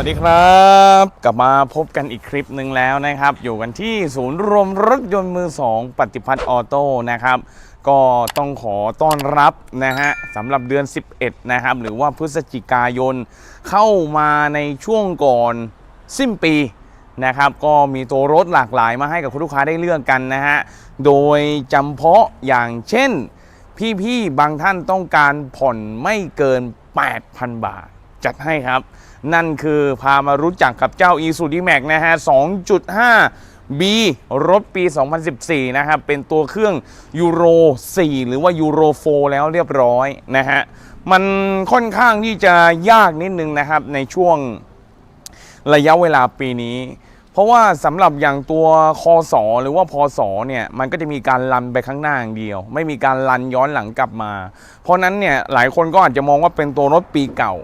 วัสดีครับ กลับมาพบกันอีกคลิปหนึ่งแล้วนะครับ อยู่กันที่ศูนย์รวมรถยนต์มือ2ปฏิพัฒน์ออโต้นะครับ ก็ต้องขอต้อนรับนะฮะสำหรับเดือน 11 นะครับ หรือว่าพฤศจิกายนเข้ามาในช่วงก่อนสิ้นปีนะครับก็มีตัวรถหลากหลายมาให้กับคุณลูกค้าได้เลือกกันนะฮะ โดยจำเพาะอย่างเช่น พี่ๆบางท่านต้องการผ่อนไม่เกิน 8,000 บาท จัดให้ครับ นั่นคือพามารู้จักกับเจ้า e s u d m a x นะฮะ 2.5 B รถปี 2014 นะครับ เป็นตัวเครื่องยูโร 4 หรือว่ายูโร 4 แล้วเรียบร้อยนะฮะ มันค่อนข้างที่จะยากนิดนึงนะครับในช่วงระยะเวลาปีนี้ เพราะว่าสำหรับอย่างตัวคอสอหรือว่าพอสอเนี่ยมันก็จะมีการลันไปข้างหน้าอย่างเดียว ไม่มีการลันย้อนหลังกลับมา เพราะนั้นเนี่ยหลายคนก็อาจจะมองว่าเป็นตัวรถปีเก่า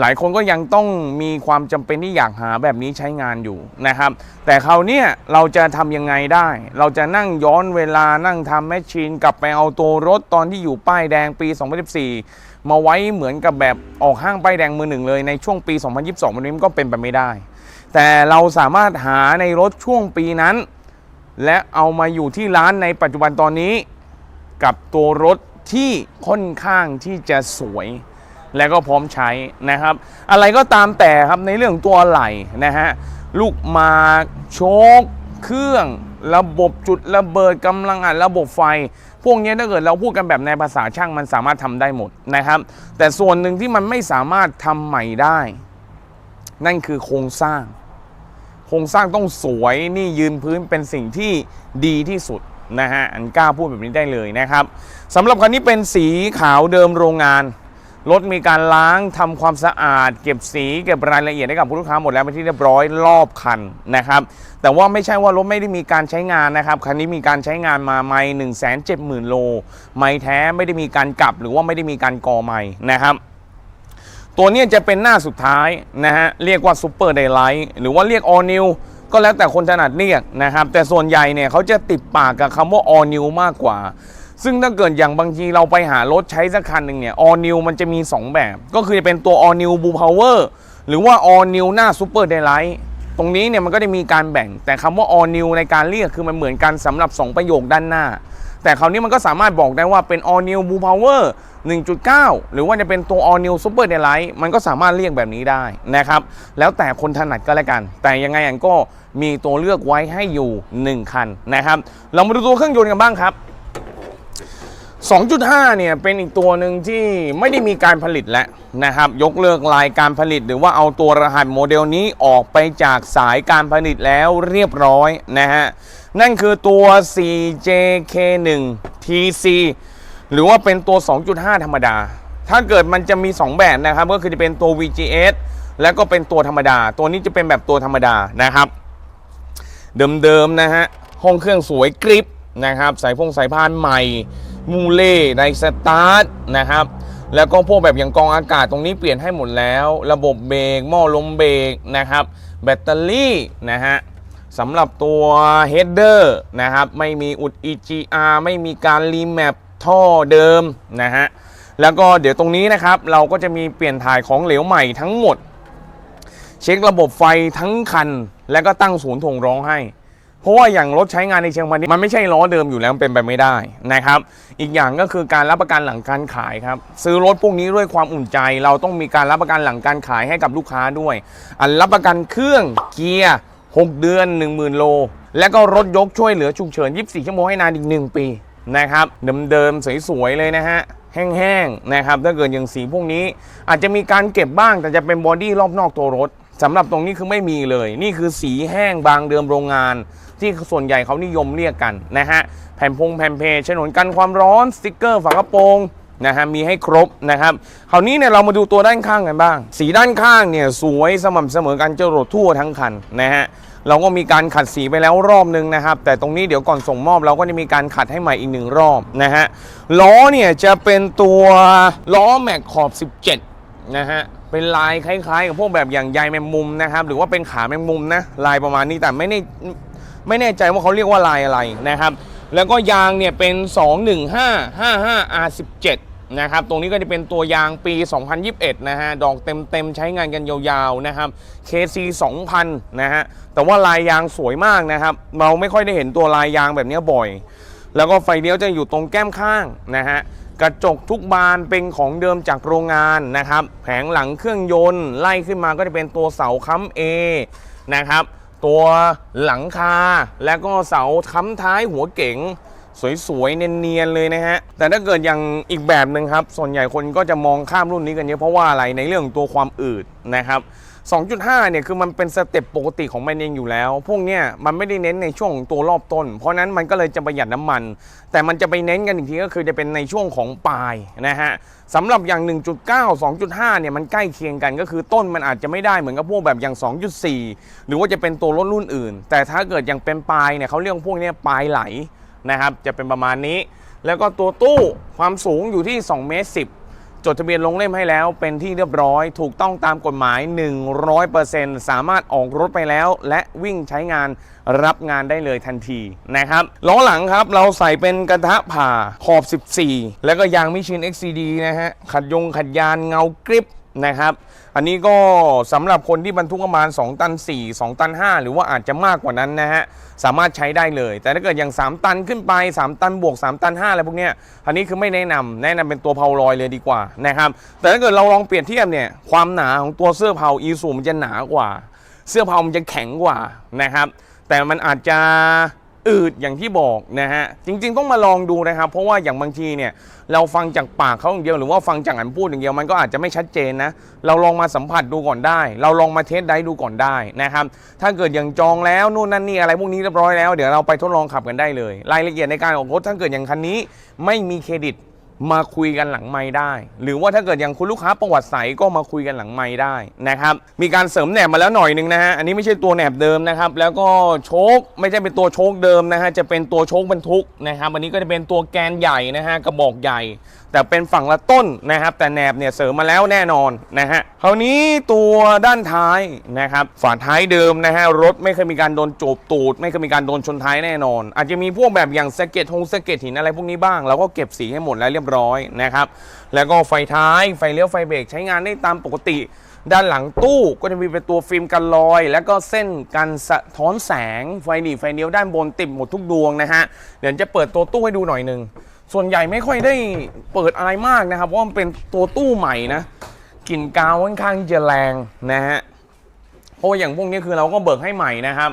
หลายคนก็ยังต้องมีความจำเป็นที่อยากหาแบบนี้ใช้งานอยู่นะครับ แต่คราวนี้เราจะทำยังไงได้ เราจะนั่งย้อนเวลานั่งทำแมชชีนกลับไปเอาตัวรถตอนที่อยู่ป้ายแดงปี 2014 มาไว้เหมือนกับแบบออกห้างป้ายแดงมือหนึ่งเลยในช่วงปี 2022วันนี้ก็เป็นไปไม่ได้ แต่เราสามารถหาในรถช่วงปีนั้น และเอามาอยู่ที่ร้านในปัจจุบันตอนนี้ กับตัวรถที่ค่อนข้างที่จะสวย และก็พร้อมใช้นะครับ อะไรก็ตามแต่ครับในเรื่องตัวไหล่นะฮะลูกมาโชคเครื่องระบบจุดระเบิดกำลังอัดระบบไฟ พวกนี้ถ้าเกิดเราพูดกันแบบในภาษาช่างมันสามารถทำได้หมดนะครับ แต่ส่วนหนึ่งที่มันไม่สามารถทำใหม่ได้ นั่นคือโครงสร้าง โครงสร้างต้องสวยนี่ยืนพื้นเป็นสิ่งที่ดีที่สุดนะฮะอันกล้าพูดแบบนี้ได้เลยนะครับสำหรับคันนี้เป็นสีขาวเดิมโรงงาน รถมีการล้างทำความสะอาด เก็บสีเก็บรายละเอียดให้กับผู้ลูกค้าหมดแล้วเป็นที่เรียบร้อยรอบคันนะครับ แต่ว่าไม่ใช่ว่ารถไม่ได้มีการใช้งานนะครับ คันนี้มีการใช้งานมาไม่หนึ่งแสนเจ็ดหมื่นโล ไม่แท้ไม่ได้มีการกลับหรือว่าไม่ได้มีการกอไม่นะครับตัวนี้จะเป็นหน้าสุดท้ายนะฮะเรียกว่าซูเปอร์ไดไลท์หรือว่าเรียกออนิวก็แล้วแต่คนถนัดเรียกนะครับ แต่ส่วนใหญ่เนี่ยเขาจะติดปากกับคำว่าออนิวมากกว่า ซึ่งถ้าเกิดอย่างบางทีเราไปหารถใช้สักคันหนึ่งเนี่ยออนิวมันจะมี 2 แบบ ก็คือจะเป็นตัวออนิวบูพาวเวอร์หรือว่าออนิวหน้าซูเปอร์ไดไลท์ตรงนี้เนี่ยมันก็จะมีการแบ่ง แต่คำว่าออนิวในการเรียกคือมันเหมือนกันสำหรับ 2 ประโยคด้านหน้า แต่คราวนี้มันก็สามารถบอกได้ว่าเป็น All New Blue Power 1.9 หรือว่าจะเป็นตัว All New Super Daylight มันก็สามารถเรียกแบบนี้ได้นะครับ แล้วแต่คนถนัดก็แล้วกัน แต่ยังไงอันก็มีตัวเลือกไว้ให้อยู่ 1 คันนะครับ เรามาดูตัวเครื่องยนต์กันบ้างครับ 2.5 เนี่ยเป็นอีกตัวหนึ่งที่ไม่ได้มีการผลิตแล้วนะครับ ยกเลิกลายการผลิต หรือว่าเอาตัวรหัสโมเดลนี้ออกไปจากสายการผลิตแล้วเรียบร้อยนะฮะ นั่นคือตัว 4JK1 TC หรือว่าเป็นตัว 2.5 ธรรมดา ถ้าเกิดมันจะมี 2 แบบนะครับ ก็คือจะเป็นตัว VGS แล้วก็เป็นตัวธรรมดา ตัวนี้จะเป็นแบบตัวธรรมดานะครับ เดิมๆนะฮะห้องเครื่องสวยกริปนะครับสายพงสายพานใหม่ มูเล่ไดสตาร์ทนะครับ แล้วก็พวกแบบอย่างกองอากาศตรงนี้เปลี่ยนให้หมดแล้ว ระบบเบรกหม้อลมเบรกนะครับ แบตเตอรี่นะฮะสำหรับตัวเฮดเดอร์นะครับ ไม่มีอุด EGR ไม่มีการรีแมปท่อเดิมนะฮะแล้วก็เดี๋ยวตรงนี้นะครับ เราก็จะมีเปลี่ยนถ่ายของเหลวใหม่ทั้งหมด เช็คระบบไฟทั้งคัน แล้วก็ตั้งศูนย์ถงร้องให้ เพราะว่าอย่างรถใช้งานในเชียงใหม่นี่มันไม่ใช่ล้อเดิมอยู่แล้วเป็นไปไม่ได้นะครับ อีกอย่างก็คือการรับประกันหลังการขายครับ ซื้อรถพวกนี้ด้วยความอุ่นใจ เราต้องมีการรับประกันหลังการขายให้กับลูกค้าด้วย อันรับประกันเครื่องเกียร์ 6 เดือน 10,000 โล แล้วก็รถยกช่วยเหลือฉุกเฉิน 24 ชั่วโมงให้นานอีก 1 ปีนะครับเดิมๆสวยๆเลยนะฮะแห้งๆนะครับถ้าเกิดอย่างสีพวกนี้ อาจจะมีการเก็บบ้างแต่จะเป็นบอดี้รอบนอกตัวรถสำหรับตรงนี้คือไม่มีเลย นี่คือสีแห้งบางเดิมโรงงาน ที่ส่วนใหญ่เขานิยมเรียกกันนะฮะแผ่นพงแผ่นเพฉนวนกันความร้อนสติกเกอร์ฝากระโปรงนะฮะมีให้ครบนะครับคราวนี้เนี่ยเรามาดูตัวด้านข้างกันบ้าง สีด้านข้างเนี่ยสวยสม่ำเสมอกันจรดทั่วทั้งคันนะฮะเราก็มีการขัดสีไปแล้วรอบนึงนะครับ แต่ตรงนี้เดี๋ยวก่อนส่งมอบเราก็จะมีการขัดให้ใหม่อีกหนึ่งรอบนะฮะล้อเนี่ยจะเป็นตัวล้อแม็กขอบ 17 นะฮะเป็นลายคล้ายๆ กับพวกแบบอย่างใยแมงมุมนะครับหรือว่าเป็นขาแมงมุมนะลายประมาณนี้แต่ไม่แน่ ไม่แน่ใจว่าเขาเรียกว่าลายอะไรนะครับแล้วก็ยางเนี่ยเป็น 215 55 R17 นะครับตรงนี้ก็จะเป็นตัวยางปี 2021 นะฮะ ดอกเต็มๆ ใช้งานกันยาวๆ นะครับ KC 2000 นะฮะ แต่ว่าลายยางสวยมากนะครับ เราไม่ค่อยได้เห็นตัวลายยางแบบนี้บ่อย แล้วก็ไฟเลี้ยวจะอยู่ตรงแก้มข้างนะฮะ กระจกทุกบานเป็นของเดิมจากโรงงานนะครับ แผงหลังเครื่องยนต์ไล่ขึ้นมาก็จะเป็นตัวเสาค้ำ A นะครับ ตัวหลังคาและก็เสาค้ำท้ายหัวเก๋งสวยๆเนียนๆเลยนะฮะ แต่ถ้าเกิดอย่างอีกแบบหนึ่งครับ ส่วนใหญ่คนก็จะมองข้ามรุ่นนี้กันเยอะเพราะว่าอะไรในเรื่องของตัวความอืดนะครับ 2.5 เนี่ยคือมันเป็นสเต็ปปกติของมันเองอยู่แล้ว พวกเนี้ยมันไม่ได้เน้นในช่วงตัวรอบต้น เพราะนั้นมันก็เลยจะประหยัดน้ำมัน แต่มันจะไปเน้นกันอีกทีก็คือจะเป็นในช่วงของปลายนะฮะสำหรับอย่าง 1.9 2.5 เนี่ยมันใกล้เคียงกันก็คือต้นมันอาจจะไม่ได้เหมือนกับพวกแบบอย่าง 2.4 หรือว่าจะเป็นตัวรถรุ่นอื่น แต่ถ้าเกิดอยังเป็นปลายเนี่ยเขาเรียกพวกเนี้ยปลายไหลนะครับจะเป็นประมาณนี้ แล้วก็ตัวตู้ความสูงอยู่ที่2เมตร10 จดทะเบียนลงเล่มให้แล้วเป็นที่เรียบร้อย ถูกต้องตามกฎหมาย 100%สามารถออกรถไปแล้ว และวิ่งใช้งานรับงานได้เลยทันทีนะครับล้อหลังครับเราใส่เป็นกระทะผ่าขอบ 14 แล้วก็ยางมิชิน XCD นะฮะขัดยงขัดยานเงากริป นะครับ อันนี้ก็สำหรับคนที่บรรทุกประมาณ 2 ตัน 4 2 ตัน 5 หรือว่าอาจจะมากกว่านั้นนะฮะ สามารถใช้ได้เลย แต่ถ้าเกิดอย่าง 3 ตันขึ้นไป 3 ตันบวก 3 ตัน 5 อะไรพวกเนี้ยอันนี้คือไม่แนะนำแนะนำเป็นตัวเพาลอยเลยดีกว่านะครับ แต่ถ้าเกิดเราลองเปรียบเทียบเนี่ย ความหนาของตัวเสื้อเพาอีซูมันจะหนากว่า เสื้อเพามันจะแข็งกว่านะครับ แต่มันอาจจะ อืดอย่างที่บอกนะฮะจริง ๆ ต้องมาลองดูนะครับ เพราะว่าอย่างบางทีเนี่ยเราฟังจากปากเขาอย่างเดียวหรือว่าฟังจากอันพูดอย่างเดียวมันก็อาจจะไม่ชัดเจนนะเราลองมาสัมผัสดูก่อนได้ เราลองมาเทสได้ดูก่อนได้นะครับถ้าเกิดอย่างจองแล้วนู่นนั่นนี่อะไรพวกนี้เรียบร้อยแล้วเดี๋ยวเราไปทดลองขับกันได้เลย รายละเอียดในการออกรถถ้าเกิดอย่างคันนี้ไม่มีเครดิต มาคุยกันหลังไม้ได้ หรือว่าถ้าเกิดอย่างคุณลูกค้าประวัติใสก็มาคุยกันหลังไม้ได้นะครับมีการเสริมแหนบมาแล้วหน่อยหนึ่งนะฮะอันนี้ไม่ใช่ตัวแหนบเดิมนะครับแล้วก็โชคไม่ใช่เป็นตัวโชคเดิมนะฮะจะเป็นตัวโชคบรรทุกนะครับอันนี้ก็จะเป็นตัวแกนใหญ่นะฮะกระบอกใหญ่ แต่เป็นฝั่งละต้นนะครับ แต่แหนบเนี่ยเสริมมาแล้วแน่นอนนะฮะคราวนี้ตัวด้านท้ายนะครับฝาท้ายเดิมนะฮะรถไม่เคยมีการโดนโจบตูด ไม่เคยมีการโดนชนท้ายแน่นอน อาจจะมีพวกแบบอย่างสะเก็ตหงสะเก็ตหินอะไรพวกนี้บ้างเราก็เก็บสีให้หมดแล้วเรียบร้อยนะครับ แล้วก็ไฟท้ายไฟเลี้ยวไฟเบรกใช้งานได้ตามปกติ ด้านหลังตู้ก็จะมีเป็นตัวฟิล์มกันรอย แล้วก็เส้นกันสะท้อนแสงไฟหนีไฟเลี้ยวด้านบนติดหมดทุกดวงนะฮะเดี๋ยวจะเปิดตัวตู้ให้ดูหน่อยหนึ่งส่วนใหญ่ไม่ค่อยได้เปิดอะไรมากนะครับเพราะมันเป็นตัวตู้ใหม่นะกลิ่นกาวค่อนข้างจะแรงนะฮะเพราะอย่างพวกนี้คือเราก็เบิกให้ใหม่นะครับ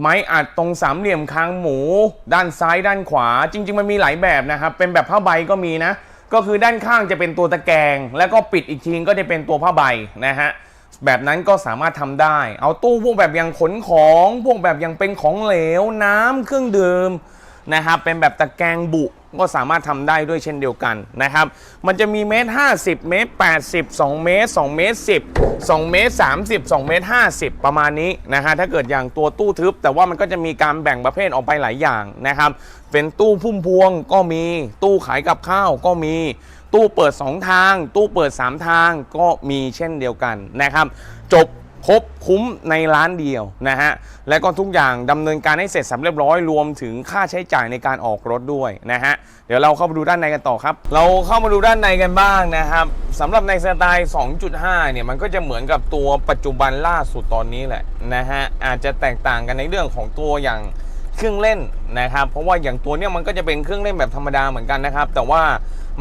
ไม้อัดตรงสามเหลี่ยมคางหมู ด้านซ้ายด้านขวา จริง ๆ มันมีหลายแบบนะครับ เป็นแบบผ้าใบก็มีนะ ก็คือด้านข้างจะเป็นตัวตะแกรงแล้วก็ปิดอีกทีก็จะเป็นตัวผ้าใบนะฮะแบบนั้นก็สามารถทำได้ เอาตู้พวกแบบยังขนของ พวกแบบยังเป็นของเหลวน้ำเครื่องดื่มนะครับเป็นแบบตะแกรงบุ ก็สามารถทำได้ด้วยเช่นเดียวกันนะครับ มันจะมีเมตร50 เมตร 80 2 เมตร 2 เมตร 10 2 เมตร 30 2 เมตร 50 ประมาณนี้นะฮะถ้าเกิดอย่างตัวตู้ทึบ แต่ว่ามันก็จะมีการแบ่งประเภทออกไปหลายอย่างนะครับ เป็นตู้พุ่มพวงก็มี ตู้ขายกับข้าวก็มี ตู้เปิด 2 ทาง ตู้เปิด 3 ทางก็มีเช่นเดียวกันนะครับ จบ ครบคุ้มในร้านเดียวนะฮะ และก็ทุกอย่างดำเนินการให้เสร็จสำเรียบร้อยรวมถึงค่าใช้จ่ายในการออกรถด้วยนะฮะ เดี๋ยวเราเข้ามาดูด้านในกันต่อครับ เราเข้ามาดูด้านในกันบ้างนะครับสำหรับในสไตล์ 2.5 เนี่ยมันก็จะเหมือนกับตัวปัจจุบันล่าสุดตอนนี้แหละนะฮะอาจจะแตกต่างกันในเรื่องของตัวอย่างเครื่องเล่นนะครับ เพราะว่าอย่างตัวเนี้ยมันก็จะเป็นเครื่องเล่นแบบธรรมดาเหมือนกันนะครับ แต่ว่า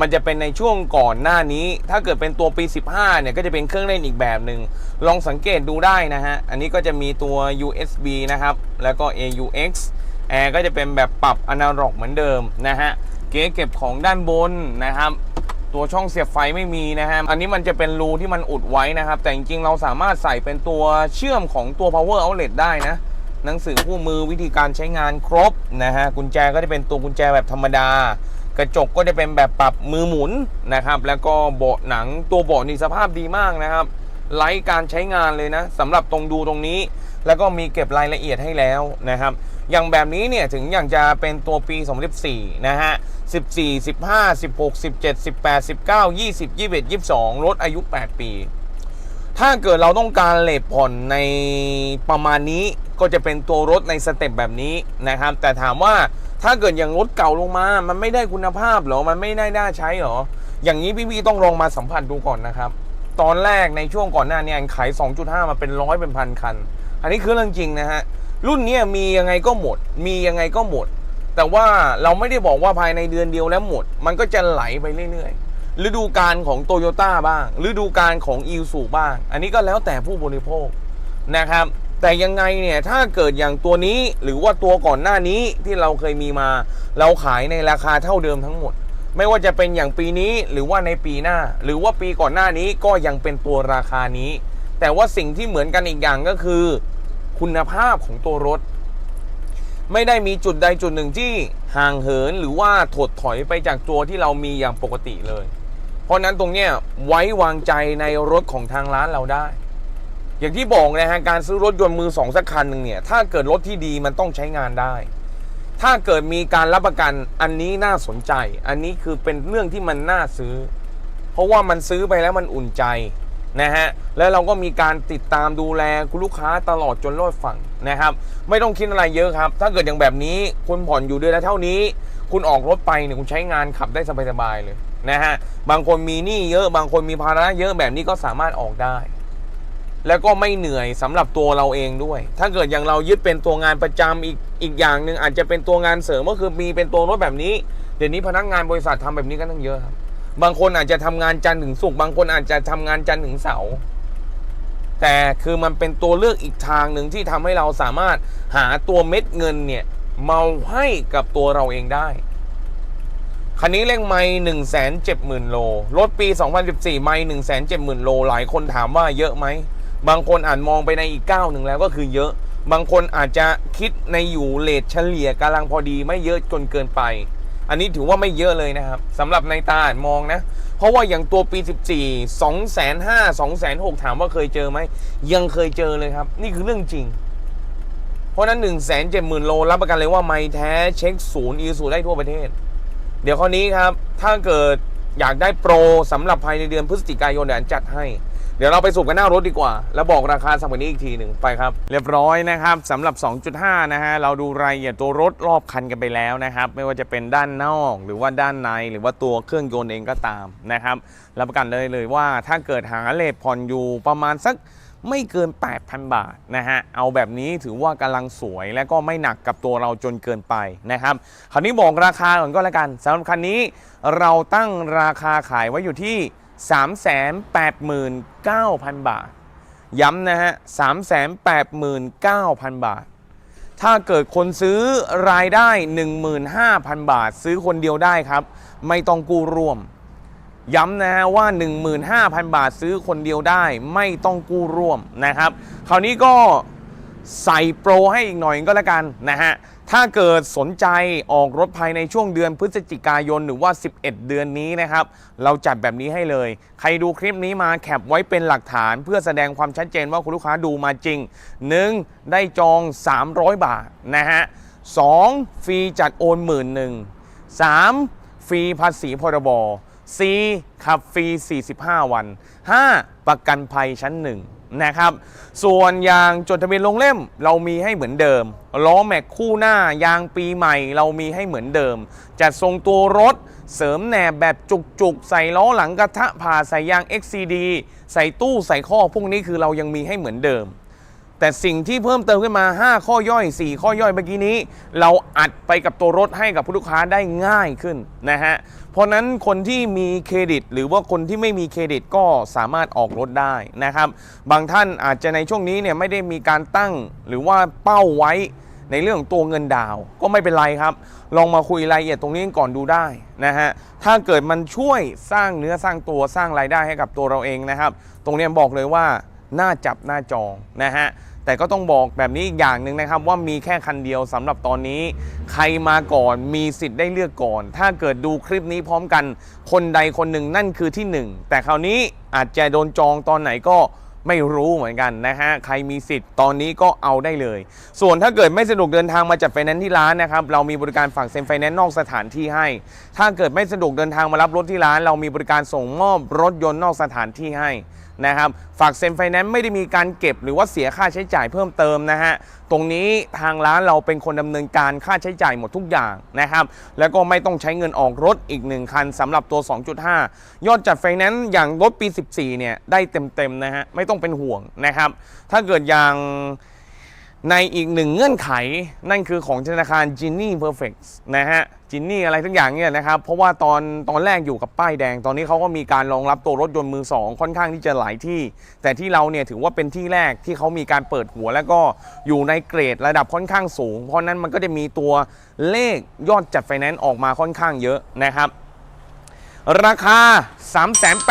มันจะเป็นในช่วงก่อนหน้านี้ ถ้าเกิดเป็นตัวปี 15 เนี่ยก็จะเป็นเครื่องเล่นอีกแบบหนึ่งลองสังเกตดูได้นะฮะ อันนี้ก็จะมีตัว USB นะครับ แล้วก็ AUX แอร์ก็จะเป็นแบบปรับอนาล็อกเหมือนเดิมนะฮะ เก๊เก็บของด้านบนนะครับ ตัวช่องเสียบไฟไม่มีนะฮะ อันนี้มันจะเป็นรูที่มันอุดไว้นะครับ แต่จริงๆ เราสามารถใส่เป็นตัวเชื่อมของตัว power outlet ได้นะ หนังสือคู่มือวิธีการใช้งานครบนะฮะ กุญแจก็จะเป็นตัวกุญแจแบบธรรมดา กระจกก็จะเป็นแบบปรับมือหมุนนะครับ แล้วก็เบาะหนังตัวเบาะนี่สภาพดีมากนะครับไร้การใช้งานเลยนะสำหรับตรงดูตรงนี้ แล้วก็มีเก็บรายละเอียดให้แล้วนะครับ อย่างแบบนี้เนี่ยถึงอย่างจะเป็นตัวปี 2014 นะฮะ 14 15 16 17 18 19 20 21 22 รถอายุ 8 ปี ถ้าเกิดเราต้องการเลทผ่อนในประมาณนี้ก็จะเป็นตัวรถในสเต็ปแบบนี้นะครับ แต่ถามว่า ถ้าเกิดอย่างรถเก่าลงมา มันไม่ได้คุณภาพหรอ มันไม่ได้น่าใช้หรอ อย่างนี้พี่ๆต้องลองมาสัมผัสดูก่อนนะครับ ตอนแรกในช่วงก่อนหน้านี้ขาย 2.5 มาเป็นร้อยเป็นพันคัน อันนี้คือเรื่องจริงนะฮะ รุ่นนี้มียังไงก็หมด มียังไงก็หมด แต่ว่าเราไม่ได้บอกว่าภายในเดือนเดียวแล้วหมด มันก็จะไหลไปเรื่อยๆ ฤดูกาลของโตโยต้าบ้าง ฤดูกาลของอีซูบ้าง อันนี้ก็แล้วแต่ผู้บริโภคนะครับ แต่ยังไงเนี่ยถ้าเกิดอย่างตัวนี้หรือว่าตัวก่อนหน้านี้ที่เราเคยมีมา เราขายในราคาเท่าเดิมทั้งหมด ไม่ว่าจะเป็นอย่างปีนี้หรือว่าในปีหน้า หรือว่าปีก่อนหน้านี้ก็ยังเป็นตัวราคานี้ แต่ว่าสิ่งที่เหมือนกันอีกอย่างก็คือ คุณภาพของตัวรถ ไม่ได้มีจุดใดจุดหนึ่งที่ห่างเหินหรือว่าถดถอยไปจากตัวที่เรามีอย่างปกติเลย เพราะนั้นตรงเนี้ยไว้วางใจในรถของทางร้านเราได้ อย่างที่บอกนะฮะการซื้อรถยนต์มือสองสักคันหนึ่งเนี่ยถ้าเกิดรถที่ดีมันต้องใช้งานได้ ถ้าเกิดมีการรับประกันอันนี้น่าสนใจ อันนี้คือเป็นเรื่องที่มันน่าซื้อ เพราะว่ามันซื้อไปแล้วมันอุ่นใจนะฮะแล้วเราก็มีการติดตามดูแลคุณลูกค้าตลอดจนรอดฝั่งนะครับ ไม่ต้องคิดอะไรเยอะครับ ถ้าเกิดอย่างแบบนี้คุณผ่อนอยู่เดือนละเท่านี้ คุณออกรถไปเนี่ยคุณใช้งานขับได้สบายๆเลยนะฮะบางคนมีหนี้เยอะบางคนมีภาระเยอะแบบนี้ก็สามารถออกได้ แล้วก็ไม่เหนื่อยสำหรับตัวเราเองด้วย ถ้าเกิดอย่างเรายึดเป็นตัวงานประจำอีกอีกอย่างหนึ่งอาจจะเป็นตัวงานเสริมก็คือมีเป็นตัวรถแบบนี้ เดี๋ยวนี้พนักงานบริษัททำแบบนี้กันตั้งเยอะครับ บางคนอาจจะทำงานจันทร์ถึงศุกร์บางคนอาจจะทำงานจันทร์ถึงเสาร์แต่คือมันเป็นตัวเลือกอีกทางหนึ่งที่ทำให้เราสามารถหาตัวเม็ดเงินเนี่ยมาให้กับตัวเราเองได้ คันนี้เร่งไม่หนึ่งแสนเจ็ดหมื่นโล รถปี 2014 ไม่หนึ่งแสนเจ็ดหมื่นโล หลายคนถามว่าเยอะไหม บางคนอ่านมองไปในอีกก้าวหนึ่งแล้วก็คือเยอะ บางคนอาจจะคิดในอยู่เลทเฉลี่ยกำลังพอดีไม่เยอะจนเกินไป อันนี้ถือว่าไม่เยอะเลยนะครับสำหรับในตาอ่านมองนะ เพราะว่าอย่างตัวปี 14 2 5 0 0 0 2 6ถามว่าเคยเจอไหมยังเคยเจอเลยครับ นี่คือเรื่องจริงเพราะนั้น 1 7 0 0 0 0 โล รับประกันเลยว่าไม่แท้เช็คศูนย์อีสูได้ทั่วประเทศ เดี๋ยวข้อนี้ครับ ถ้าเกิดอยากได้โปรสำหรับภายในเดือนพฤศจิกายนเดี๋ยวอันจัดให้ เดี๋ยวเราไปสูบกันหน้ารถดีกว่า แล้วบอกราคาสักวันนี้อีกทีหนึ่งไปครับ เรียบร้อยนะครับสำหรับ 2.5 นะฮะเราดูรายละเอียดตัวรถรอบคันกันไปแล้วนะครับไม่ว่าจะเป็นด้านนอกหรือว่าด้านในหรือว่าตัวเครื่องยนต์เองก็ตามนะครับรับประกันเลยเลยว่าถ้าเกิดหาเลทผ่อนอยู่ประมาณสักไม่เกิน 8,000 บาทนะฮะ เอาแบบนี้ถือว่ากำลังสวยและก็ไม่หนักกับตัวเราจนเกินไปนะครับ คราวนี้บอกราคาก่อนก็แล้วกันสำหรับคันนี้เราตั้งราคาขายไว้อยู่ที่ 389,000 บาท ย้ำนะฮะ 389,000 บาท ถ้าเกิดคนซื้อรายได้ 15,000 บาท ซื้อคนเดียวได้ครับ ไม่ต้องกู้ร่วม ย้ำนะฮะว่า 15,000 บาทซื้อคนเดียวได้ ไม่ต้องกู้ร่วมนะครับ คราวนี้ก็ใส่โปรให้อีกหน่อยก็แล้วกันนะฮะ ถ้าเกิดสนใจออกรถภายในช่วงเดือนพฤศจิกายนหรือว่า 11 เดือนนี้นะครับ เราจัดแบบนี้ให้เลย ใครดูคลิปนี้มาแคปไว้เป็นหลักฐาน เพื่อแสดงความชัดเจนว่าคุณลูกค้าดูมาจริง 1. ได้จอง 300 บาทนะฮะ 2. ฟรีจัดโอนหมื่นหนึ่ง 3. ฟรีภาษีพรบ 4. ขับฟรี 45 วัน 5. ประกันภัยชั้น1น นะครับ ส่วนยางจดทะเบียนลงเล่มเรามีให้เหมือนเดิม ล้อแม็กคู่หน้ายางปีใหม่เรามีให้เหมือนเดิม จัดทรงตัวรถ เสริมแหนบแบบจุกๆ ใส่ล้อหลังกระทะผ่าใส่ยาง XCD ใส่ตู้ใส่ข้อพวกนี้คือเรายังมีให้เหมือนเดิม แต่สิ่งที่เพิ่มเติมขึ้นมา 5 ข้อย่อย 4 ข้อย่อยเมื่อกี้นี้ เราอัดไปกับตัวรถให้กับผู้ลูกค้าได้ง่ายขึ้นนะฮะ เพราะนั้นคนที่มีเครดิต หรือว่าคนที่ไม่มีเครดิตก็สามารถออกรถได้นะครับ บางท่านอาจจะในช่วงนี้เนี่ยไม่ได้มีการตั้งหรือว่าเป้าไว้ในเรื่องตัวเงินดาวก็ไม่เป็นไรครับ ลองมาคุยรายละเอียดตรงนี้ก่อนดูได้นะฮะ ถ้าเกิดมันช่วยสร้างเนื้อสร้างตัวสร้างรายได้ให้กับตัวเราเองนะครับ ตรงนี้บอกเลยว่าน่าจับน่าจองนะฮะ แต่ก็ต้องบอกแบบนี้อีกอย่างหนึ่งนะครับ ว่ามีแค่คันเดียวสำหรับตอนนี้ ใครมาก่อนมีสิทธิ์ได้เลือกก่อน ถ้าเกิดดูคลิปนี้พร้อมกัน คนใดคนหนึ่งนั่นคือที่หนึ่งแต่คราวนี้อาจจะโดนจองตอนไหนก็ไม่รู้เหมือนกันนะฮะ ใครมีสิทธิ์ตอนนี้ก็เอาได้เลย ส่วนถ้าเกิดไม่สะดวกเดินทางมาจัดไฟแนนซ์ที่ร้านนะครับ เรามีบริการฝากเซ็นไฟแนนซ์นอกสถานที่ให้ ถ้าเกิดไม่สะดวกเดินทางมารับรถที่ร้าน เรามีบริการส่งมอบรถยนต์นอกสถานที่ให้ นะครับฝากเซ็นไฟแนนซ์ไม่ได้มีการเก็บหรือว่าเสียค่าใช้จ่ายเพิ่มเติมนะฮะตรงนี้ทางร้านเราเป็นคนดำเนินการค่าใช้จ่ายหมดทุกอย่างนะครับแล้วก็ไม่ต้องใช้เงินออกรถอีกหนึ่งคันสำหรับตัว 2.5 ยอดจัดไฟแนนซ์อย่างรถปี 14เนี่ยได้เต็มๆนะฮะไม่ต้องเป็นห่วงนะครับถ้าเกิดอย่าง ในอีกหนึ่งเงื่อนไขนั่นคือของธนาคาร Ginny Perfect นะฮะจินนี่อะไรทั้งอย่างเนี่ยนะครับ เพราะว่าตอนตอนแรกอยู่กับป้ายแดง ตอนนี้เขาก็มีการรองรับตัวรถยนต์มือสองค่อนข้างที่จะหลายที่ แต่ที่เราเนี่ยถือว่าเป็นที่แรกที่เขามีการเปิดหัว แล้วก็อยู่ในเกรดระดับค่อนข้างสูง เพราะนั้นมันก็จะมีตัวเลขยอดจัดไฟแนนซ์ออกมาค่อนข้างเยอะนะครับ ราคา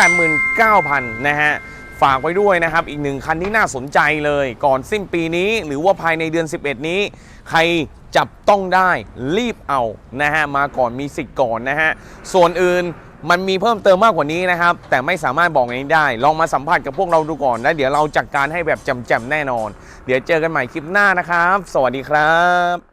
389,000 นะฮะ ฝากไว้ด้วยนะครับ อีกหนึ่งคันที่น่าสนใจเลยก่อนสิ้นปีนี้ หรือว่าภายในเดือน 11 นี้ ใครจับต้องได้รีบเอานะฮะมาก่อนมีสิทธิ์ก่อนนะฮะส่วนอื่นมันมีเพิ่มเติมมากกว่านี้นะครับ แต่ไม่สามารถบอกเองได้ ลองมาสัมผัสกับพวกเราดูก่อนแล้วเดี๋ยวเราจัดการให้แบบแจ่มๆแน่นอน เดี๋ยวเจอกันใหม่คลิปหน้านะครับ สวัสดีครับ